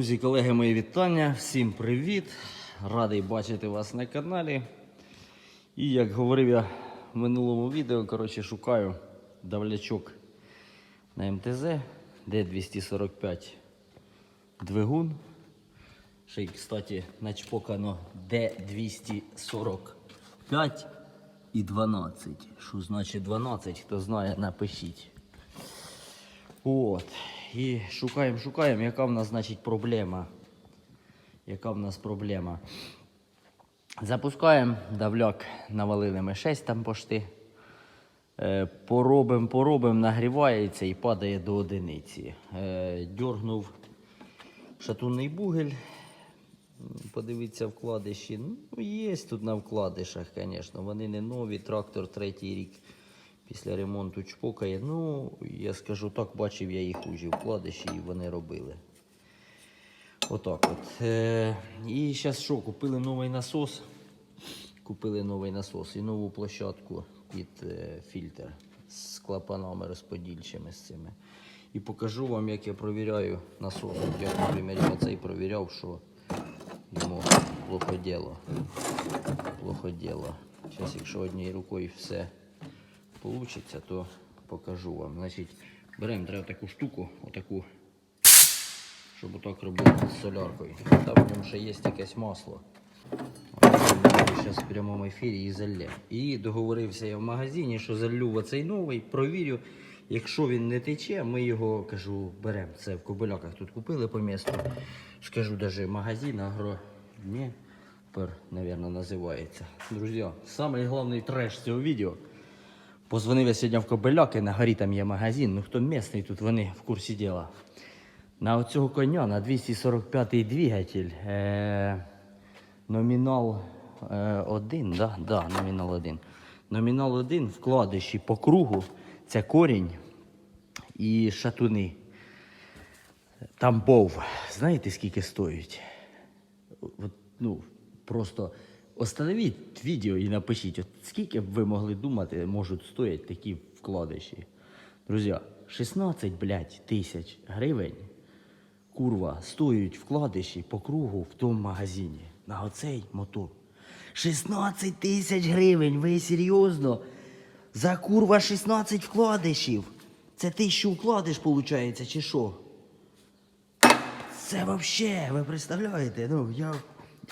Друзі, колеги, мої вітання. Всім привіт! Радий бачити вас на каналі. І як говорив я в минулому відео, коротше, шукаю давлячок на МТЗ D245 двигун. Ще й, кстати, начпокано D245 і 12. Що значить 12? Хто знає, напишіть. От. І шукаємо, шукаємо, яка в нас, значить, проблема. Яка в нас проблема? Запускаємо давляк, навалили ми 6 там пошти. Е, Поробимо, поробимо, нагрівається і падає до одиниці. Е, Дьоргнув шатунний бугель. Подивіться вкладиші. Ну, є тут на вкладишах, звісно. Вони не нові, трактор третій рік після ремонту чпокає. Ну, я скажу так, бачив я їх уже вкладиші і вони робили. Отак от. Е, і зараз що, купили новий насос. Купили новий насос і нову площадку під е, фільтр з клапанами розподільчими з цими. І покажу вам, як я провіряю насос. Я, наприклад, я цей провіряв, що йому плохо діло. Плохо діло. Зараз, якщо однією рукою все вийде, то покажу вам. Значить, беремо треба таку штуку, отаку, щоб отак робити з соляркою. Там в ньому ще є якесь масло. Зараз в прямому ефірі і залє. І договорився я в магазині, що залю в оцей новий, провірю. Якщо він не тече, ми його кажу, беремо. Це в Кобиляках тут купили по місту. Скажу навіть магазин агро. Ні, пер, мабуть, називається. Друзі, самий головний треш цього відео. Позвонив я сьогодні в Кобиляки, на горі там є магазин. Ну хто місний тут, вони в курсі діла. На оцього коня на 245-й двигатель. Е- номінал 1, да? Да, номінал 1. Номінал 1 вкладиші по кругу. Це корінь і шатуни. Там бов. Знаєте, скільки стоїть? От, ну, просто остановіть відео і напишіть, от скільки б ви могли думати, можуть стояти такі вкладиші. Друзі, 16, блядь, тисяч гривень курва стоять вкладиші по кругу в тому магазині на оцей мотор. 16 тисяч гривень, ви серйозно? За курва 16 вкладишів. Це тисячу вкладиш, виходить, чи що? Це вообще, ви представляєте? Ну, я,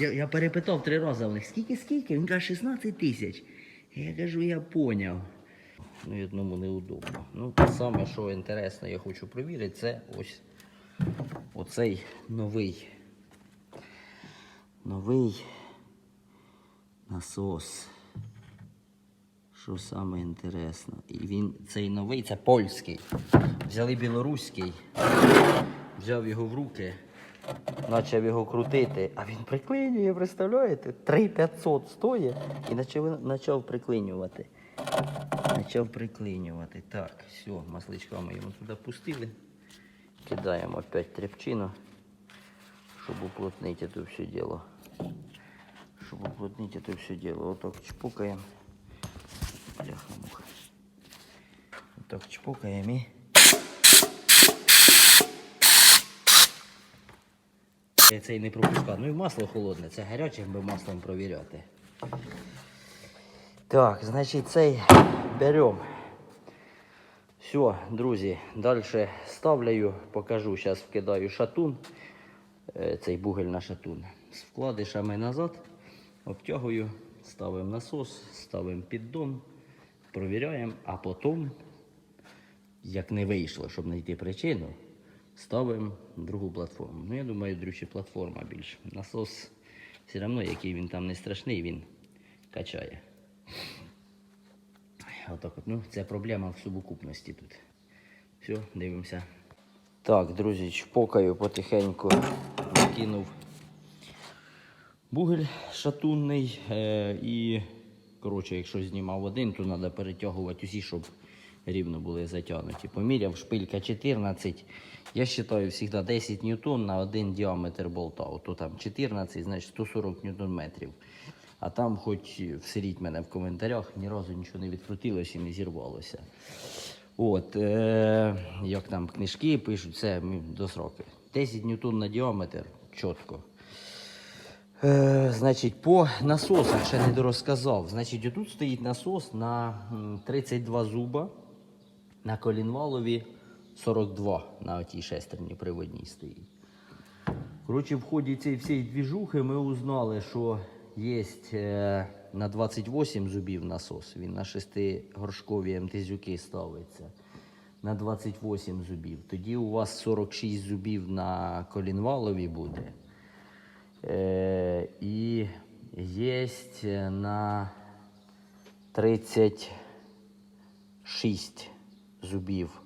я, я перепитав три рази в них, скільки, скільки? Він каже, 16 тисяч. Я кажу, я поняв. Ну, одному неудобно. Ну, те саме, що інтересно, я хочу провірити, це ось оцей новий. Новий насос. Що саме інтересно. І він цей новий, це польський. Взяли білоруський, взяв його в руки, почав його крутити, а він приклинює, представляєте? 3500 стоїть і почав, почав приклинювати. Почав приклинювати. Так, все, масличками йому туди пустили. Кидаємо опять тряпчину, щоб уплотнити це все дело. Щоб уплотнити це все дело. Отак муха. Отак чпокаємо і. Цей не пропускав. Ну і масло холодне, це гарячим би маслом провіряти. Так, значить цей беремо. Все, друзі, далі ставляю, покажу. Зараз вкидаю шатун, е, цей бугель на шатун. З вкладишами назад, обтягую, ставимо насос, ставимо піддон, провіряємо, а потім, як не вийшло, щоб знайти причину, ставимо другу платформу. Ну, я думаю, дручі платформа більш. Насос все одно, який він там не страшний, він качає. Отак от. Ну, це проблема в сукупності тут. Все, дивимося. Так, друзі, чпокаю потихеньку накинув бугель шатунний. Е, і, коротше, якщо знімав один, то треба перетягувати усі, щоб рівно були затягнуті. Поміряв шпилька 14. Я вважаю завжди 10 ньютон на один діаметр болта. Ото там 14, значить 140 ньютон метрів. А там хоч всеріть мене в коментарях, ні разу нічого не відкрутилося і не зірвалося. От, е, як там книжки пишуть, це до сроки. 10 ньютон на діаметр, чітко. Е, значить, по насосах ще не дорозказав. Значить, отут стоїть насос на 32 зуба, на колінвалові 42 на отій шестерні приводній стоїть. Коротше, в ході цієї всієї двіжухи ми узнали, що є е, на 28 зубів насос. Він на 6 горшкові МТЗюки ставиться. На 28 зубів. Тоді у вас 46 зубів на колінвалові буде. Е, і є на 36 зубів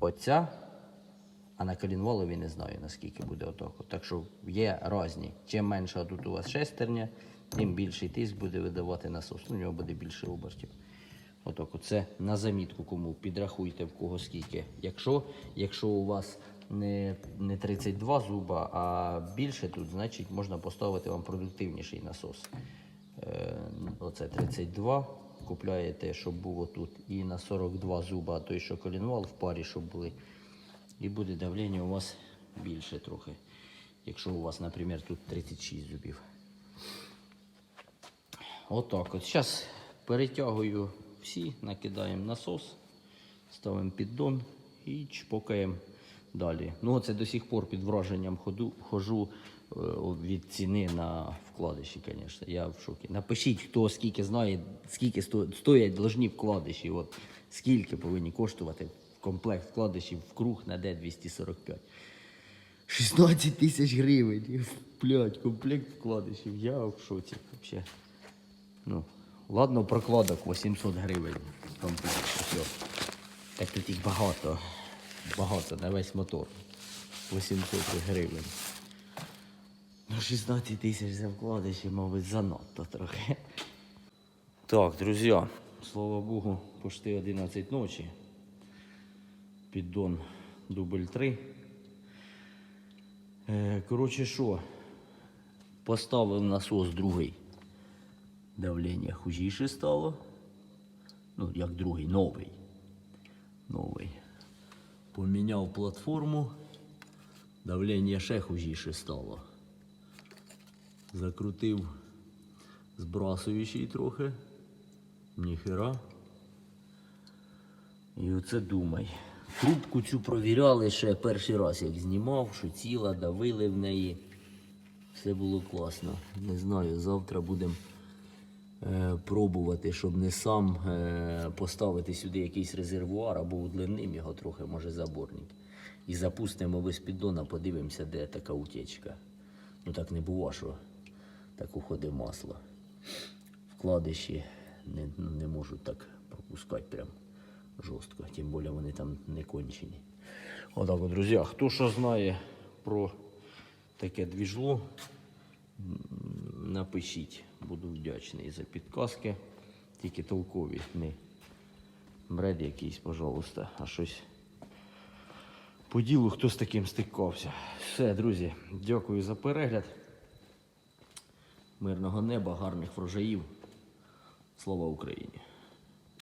оця, а на колінволові не знаю наскільки буде отоку. Так що є різні. Чим менша тут у вас шестерня, тим більший тиск буде видавати насос. Ну, у нього буде більше обертів. Отак, це на замітку кому підрахуйте в кого скільки. Якщо, якщо у вас не, не 32 зуба, а більше тут, значить можна поставити вам продуктивніший насос. Е, оце 32. Купляєте, щоб було тут. І на 42 зуба, а той, що колінвал в парі, щоб були. І буде давлення у вас більше трохи. Якщо у вас, наприклад, тут 36 зубів. Отак от. Зараз перетягую всі, накидаємо насос, ставимо піддон і чпокаємо далі. Ну, це до сих пор під враженням ходу, хожу е, від ціни на вкладиші, звісно. Я в шокі. Напишіть, хто скільки знає, скільки сто- стоять должні вкладиші. От, скільки повинні коштувати комплект вкладишів в круг на D245. 16 тисяч гривень. Блять, комплект вкладишів. Я в шоці взагалі. Ну, ладно, прокладок 800 гривень комплект. Так тут їх багато. Багато на весь мотор. 800 гривень. Ну, 16 тисяч за вкладиші, мабуть, занадто трохи. Так, друзі, слава Богу, почти 11 ночі. Піддон дубль 3. Е, коротше, що? Поставив насос другий. Давлення хужіше стало. Ну, як другий, новий. Новий. Поміняв платформу. Давлення ще хужіше стало. Закрутив збрасуючий трохи. Ніхера. І оце думай. Трубку цю провіряли ще перший раз, як знімав, що ціла, давили в неї. Все було класно. Не знаю, завтра будемо пробувати, щоб не сам е, поставити сюди якийсь резервуар або удлиним його трохи, може заборник. І запустимо без піддона, подивимося, де така утечка. Ну так не бува, що так уходить масло. Вкладиші не, не можуть так пропускати прям жорстко. Тим більше вони там не кончені. Отак, от, друзі, хто що знає про таке двіжло, напишіть. Буду вдячний за підказки. Тільки толкові, не бред якийсь, пожалуйста, а щось по ділу, хто з таким стикався. Все, друзі, дякую за перегляд. Мирного неба, гарних врожаїв. Слава Україні!